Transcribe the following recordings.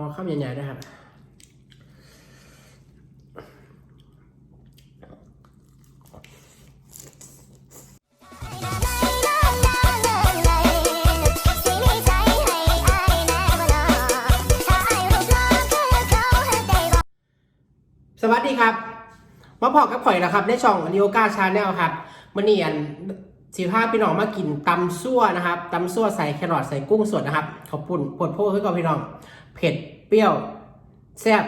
อข้ามใหญ่ๆด้ครับสวัสดีครับ มาพอกับข่อยนะครับ ในช่องลิโอกาชาแนลครับมื่อนี้อัน สีผ้าพี่น้องมากินตำซั่วนะครับตำซั่วใส่แครอทใส่กุ้งสดนะครับขอบคุณปวดโพขึ้นกับพี่น้อง เผ็ดเปรี้ยวแซ่บ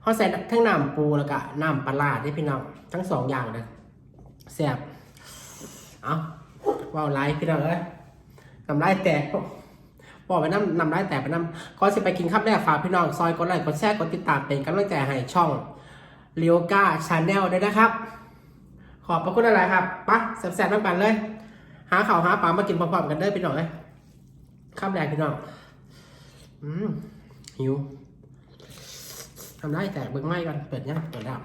เขาใส่ทั้งน้ำปูแล้วก็น้ำปลาร้าด้วยพี่น้องทั้งสองอย่างเลยแซ่บเอาว้าวไลฟ์พี่น้องเอ้ยน้ำลายแตกบอกไปน้ำน้ำลายแตกไปน้ำก็จะไปกินข้าวแรกฝากพี่น้องซอยกดไลค์กดแชร์กดติดตามเป็นกำลังใจให้ช่องเลียวกาชาแนลด้วยนะครับ ขอบพระคุณอะไรครับปะแซ่บๆน้ำกันเลย หาข่าวหาปลามากินพร้อมๆกันเด้อพี่น้องเลยข้ามแดงพี่น้องอืมหิวทำได้แต่เบิ้งไม้กันเปิดยังเปิดดับ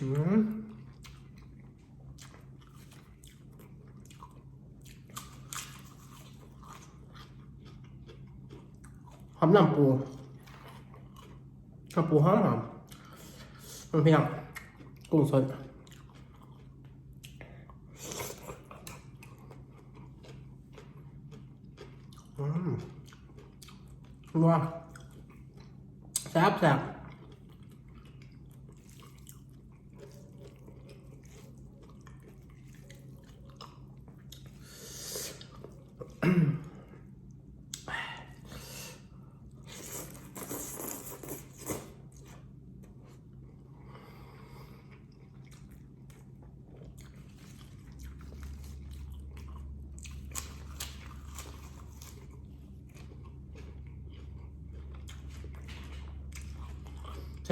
อืมหอมน้ำปู น้ำปูหอมหอมมันพี่น้องกุ้งสดอืมนัวแซ่บแซ่บ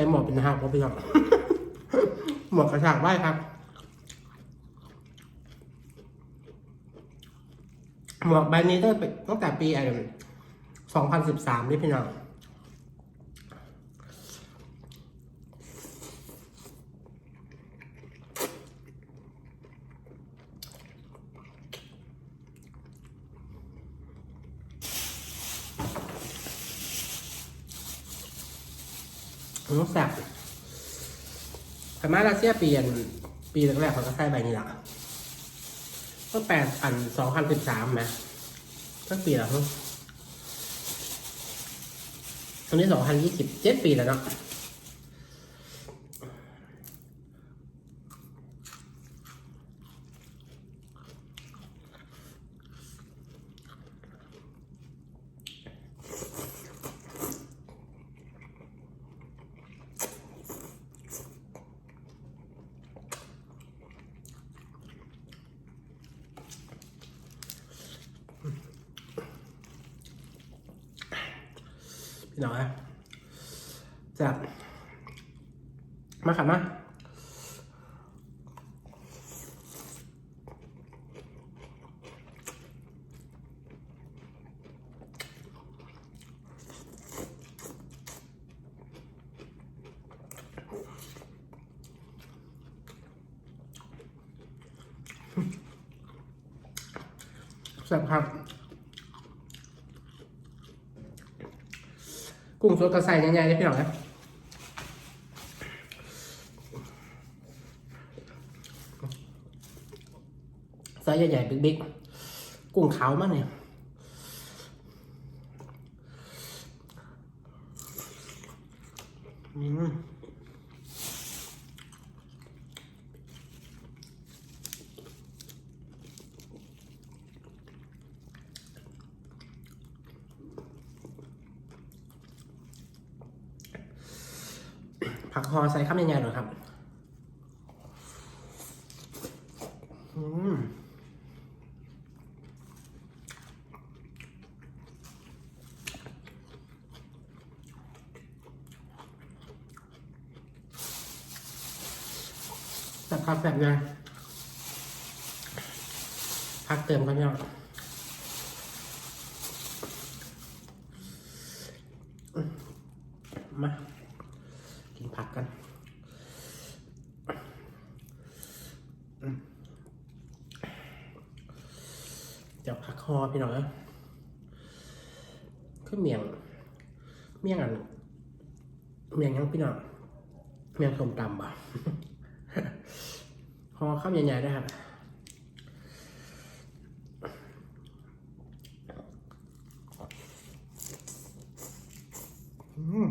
ใช้หมวกเป็นหักครับพี่น้องหมวกกระชากไว้ครับหมวกใบนี้ตั้งแต่ตั้งแต่ปีอะไรสองพันสิบสามนี่พี่น้อง อืมแซ่บ แต่มาเลเซียเปลี่ยนปีแรกๆเขาก็ใส่ใบนี้ละเมื่อแปดอันสองพันสิบสามไหมตั้งปีแล้วมั้งตอนนี้สองพันยี่สิบเจ็ดปีแล้วเนาะ พี่น้องนะแซ่บมาขับมาแซ่บครับ กุ้งสดกระใส่ใหญ่ๆเลยพี่น้องนะไซส์ใหญ่ๆบิ๊กๆกุ้งขาวมากเนี่ยอืม ผักคอใส่ข้ามใหญ่ๆหน่อยครับอืมแบบครับแบบยังพักเติมกันยังมา กินผักกันอืม จะพัก คอพี่น้องนะคือเมียง เมียงอัน เมียงยังพี่น้อง เมียงส้มตำบ่ะคอข้ามใหญ่ๆได้ครับอืม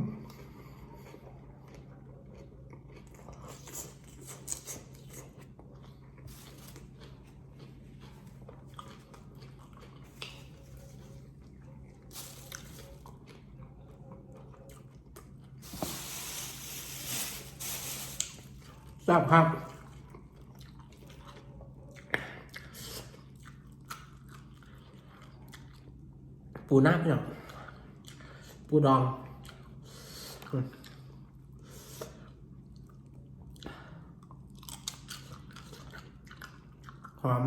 แซ่บครับปูหน้าพี่น้องปูดองหอม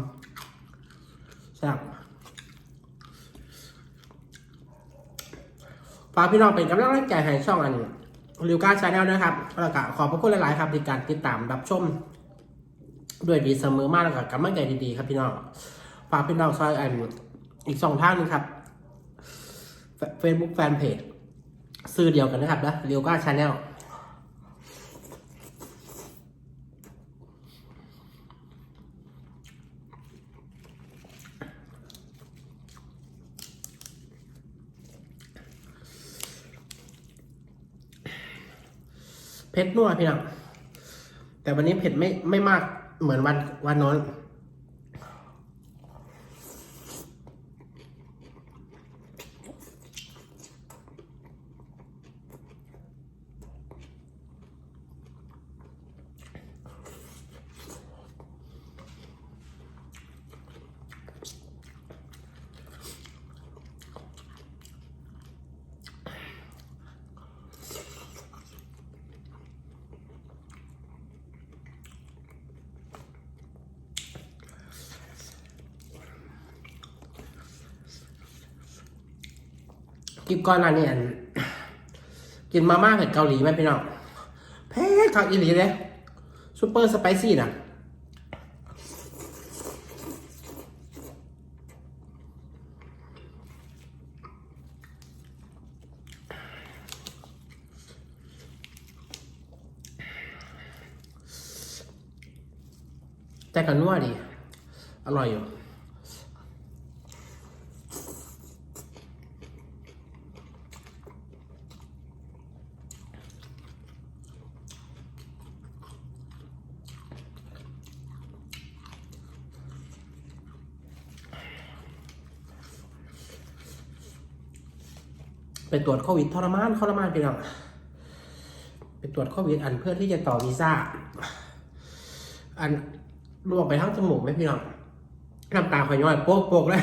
แซ่บฝากพี่น้องเป็นกำลังใจให้ช่องอัน ริวกาชาแนลนะครับแล้วก็ขอบพระคุณหลาย ๆ ครับในการติดตามรับชม ด้วยดีเสมอมากแล้วก็กำลังใจดี ๆ ครับพี่น้องฝากพี่น้องซอยอันอีกสองทางหนึงครับเฟซบุ๊กแฟนเพจซื้อเดียวกันนะครับนะริวกาชาแนล เผ็ดนัวพี่น้องแต่วันนี้เผ็ดไม่ไม่มากเหมือนวันวันโน้ กินก้อนหน้านี่อันกินมาม่าเผ็ดเกาหลีไหมพี่น้องเผ็ดทักอีหลีเลยซูเปอร์สไปซี่น่ะแต่กันนัวดี อร่อยอยู่ ไปตรวจโควิดทรมานทรมานพี่น้องไปตรวจโควิดอันเพื่อที่จะต่อวีซ่า อันรวมไปทั้งจมูกไหมพี่น้องน้ำตาคอยย่อยโป๊กโป๊กเลย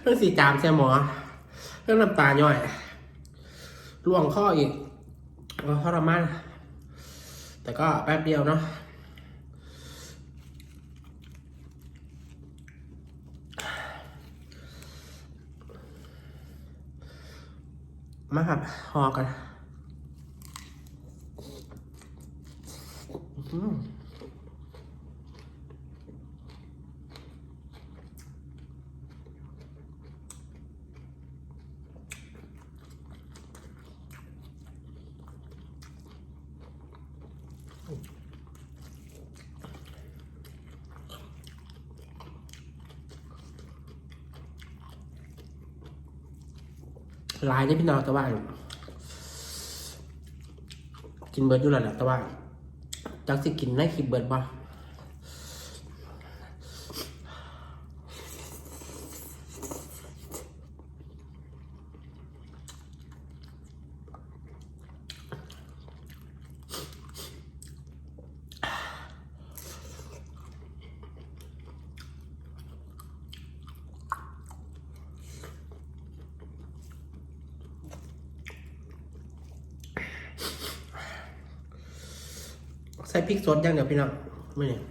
เรื่องสีจามใช่หมอเรื่องน้ำตาย่อยล่วงข้ออีกทรมานแต่ก็แป๊บเดียวเนาะ มาครับหอกันอืม ลายนี่พี่น้องแต่ว่ากินเบิร์ดอยู่แล้วแหละแต่ว่าจักสิกินได้คลิปเบิร์ดบ่ ใส่พริกสดอย่างเดียวพี่น้องไม่เนี่ย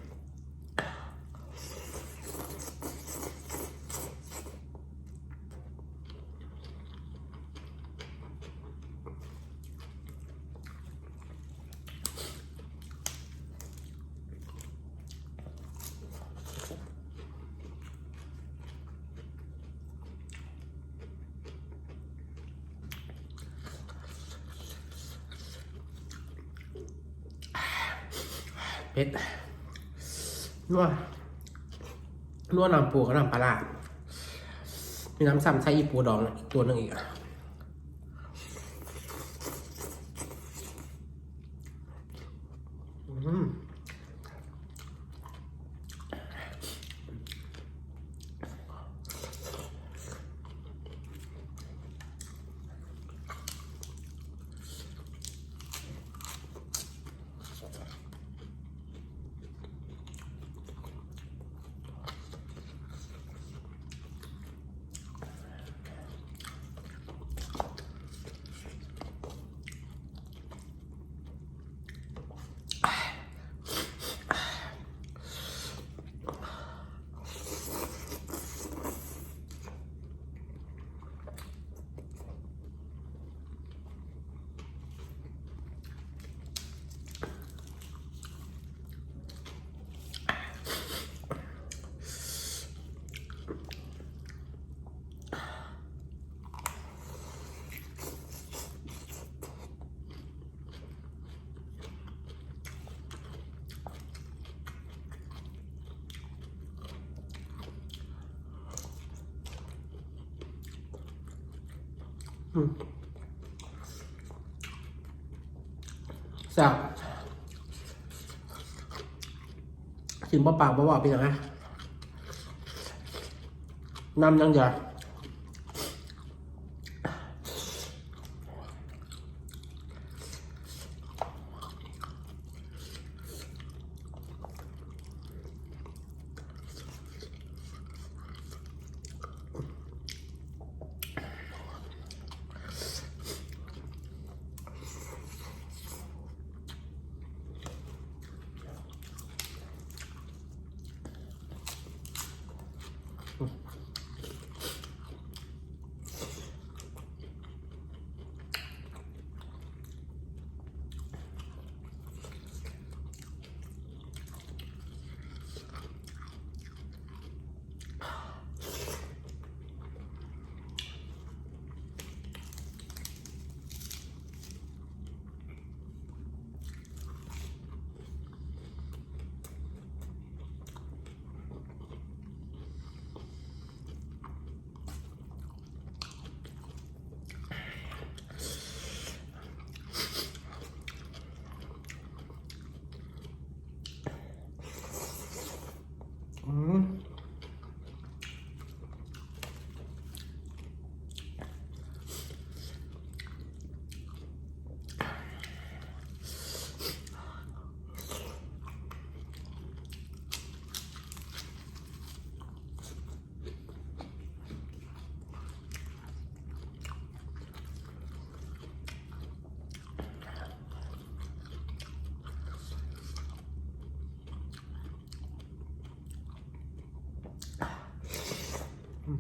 เผ็ดนัวนัวน้ำปูกับน้ำปลามีน้ำซ้ำใส่อีปูดองอีกตัวหนึ่งอีกอืม แซ่บกินเปล่าๆเปล่าๆเป็นยังไงน้ำยังเยอะม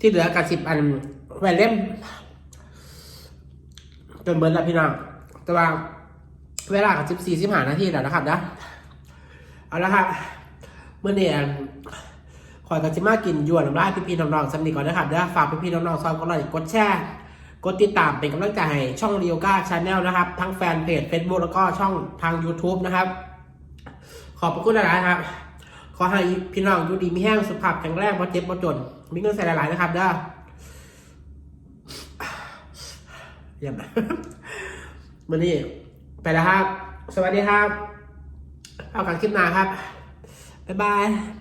ที่เหลือกับสิบอันแหวนเล่มจนเบิร์ดแล้วพี่น้องแต่ว่าเวลากับสิบสี่สิบห้านาทีแล้วนะครับนะเอาละครับเมื่อเนี่ยขอยกับจิมากินยวนน้ำลายพี่พี่ๆน้องๆสำนีก่อนนะครับเดี๋ยวฝากพี่พี่ๆน้องๆซอยก็เลยกดแชร์กดติดตามเป็นกำลังใจให้ช่องเรียวก้าชาแนลนะครับ ทั้งแฟนเพจ Facebook แล้วก็ช่องทาง YouTube นะครับ ขอบพระคุณหลายๆครับ ขอให้พี่น้องอยู่ดีมีแห้งสุขภาพแข็งแรงบ่เจ็บบ่จน มีเงินใส่หลายๆนะครับเด้อเยี่ยมวันนี้ไปแล้วครับ สวัสดีครับ เอากันคลิปหน้าครับ บ๊ายบาย